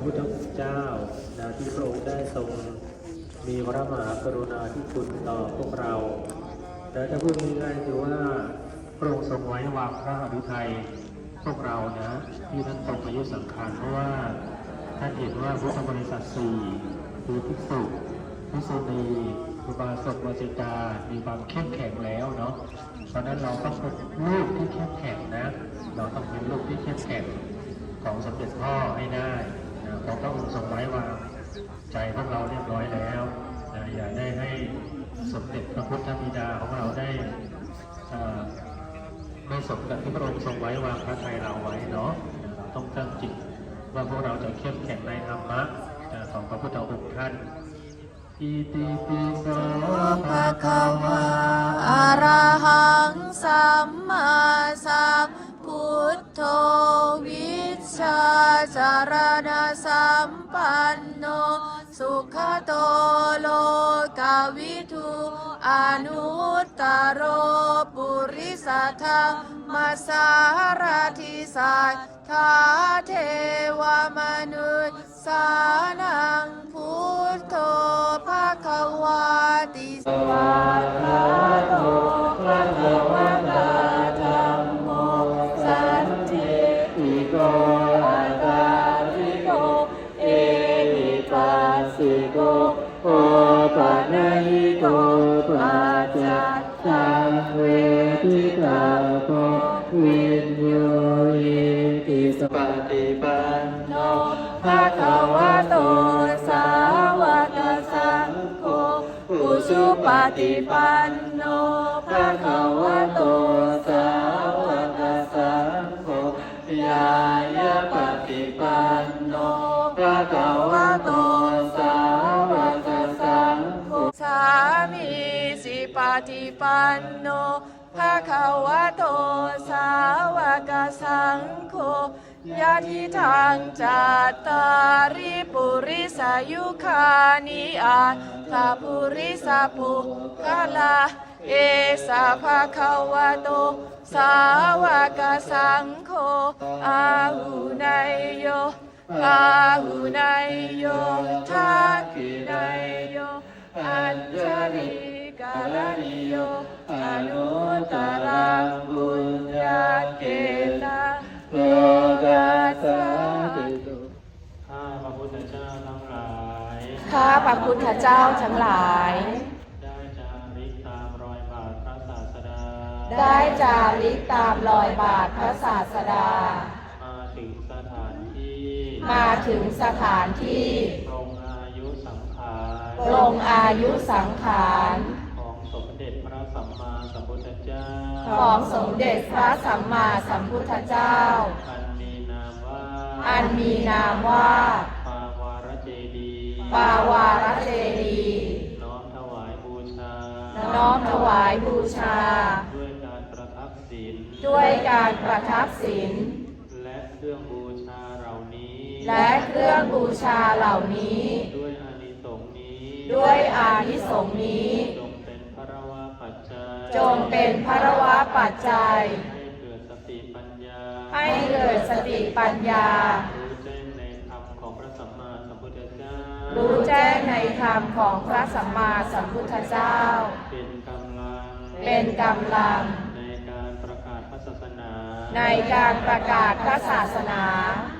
ระพุทธเจ้านะที่พระองค์ได้ทรงมีพระมหากรุณาธิคุณต่อพวกเราและถ้าพูดง่ายๆคือว่าพระองค์ทรงไว้วางพระอภิทัยพวกเรานะที่ท่านทรงอายุสังขารเพราะว่าท่านเห็นว่าพุทธบริษัทสี่คือภิกษุภิกษุณีอุบาสกวาสิกามีความเข้มแข็งแล้วเนาะเพราะนั้นเราต้องเป็นลูกที่เข้มแข็งนะ เราต้องเป็นลูกที่เข้มแข็งของสมเด็จพ่อให้ได้ ของพระองค์ทรงไว้วางใจพวกเราเรียบร้อยแล้วนะอย่าได้ให้สมเด็จพระพุทธบิดาของเราได้ไม่สมกับที่พระองค์ทรงไว้วางพระทัยเราไว้เนาะเราต้องตั้งจิตว่าพวกเราจะเข้มแข็งในธรรมะของพระพุทธองค์ท่านอิติปิโสภะคะ รณสัมปันโน สุขโตโลกาวิทูอนุตตโรปุริสธรรมสารทิสัทธาเทวมนุษย์สานา ฏิปันโนภะคะวะโตสาวกสังโฆอุชุปฏิปันโนภะคะวะโตสาวกสังโฆยายาปฏิปันโนภะคะวะโตสาวกสังโฆสามีสิปฏิปันโนภะคะวะโตสาวกสังโฆ ยะทิทางจัตตาริปุริสายุคานิอาตาปุริสาปุกะลา เอสาภะคะวะโต สาวกสังโฆอาหุนายโยอาหุนายโยทักขินายโย อัญชลิกาลนิโยอนุตตรัง สสาติตุข้าพระพุทธเจ้าทั้งหลายข้าพระพุทธเจ้าทั้งหลาย ได้จาริกตามรอยบาทพระศาสดา ได้จาริกตามรอยบาทพระศาสดา มาถึงสถานที่ มาถึงสถานที่ปรงอายุสังขารปรงอายุสังขารของสมเด็จพระสัมมาสัมพุทธเจ้า ของสมเด็จพระสัมมาสัมพุทธเจ้าอันมีนามว่า อันมีนามว่า ปาวารเจดีย์ปาวารเจดีย์น้อมถวายบูชา น้อมถวายบูชา ด้วยการประทับศีลด้วยการประทับศีลและเครื่องบูชาเหล่านี้ และเครื่องบูชาเหล่านี้ ด้วยอานิสงส์นี้ ด้วยอานิสงส์นี้ จงเป็นพระวาปัจจัยจงเป็นพระวะปัจจัยใให้เกิดสติปัญญา รู้แจ้งในธรรมของพระสัมมาสัมพุทธเจ้า รู้แจ้งในธรรมของพระสัมมาสัมพุทธเจ้า เป็นกำลัง เป็นกำลัง ในการประกาศพระศาสนา ในการประกาศพระศาสนาใ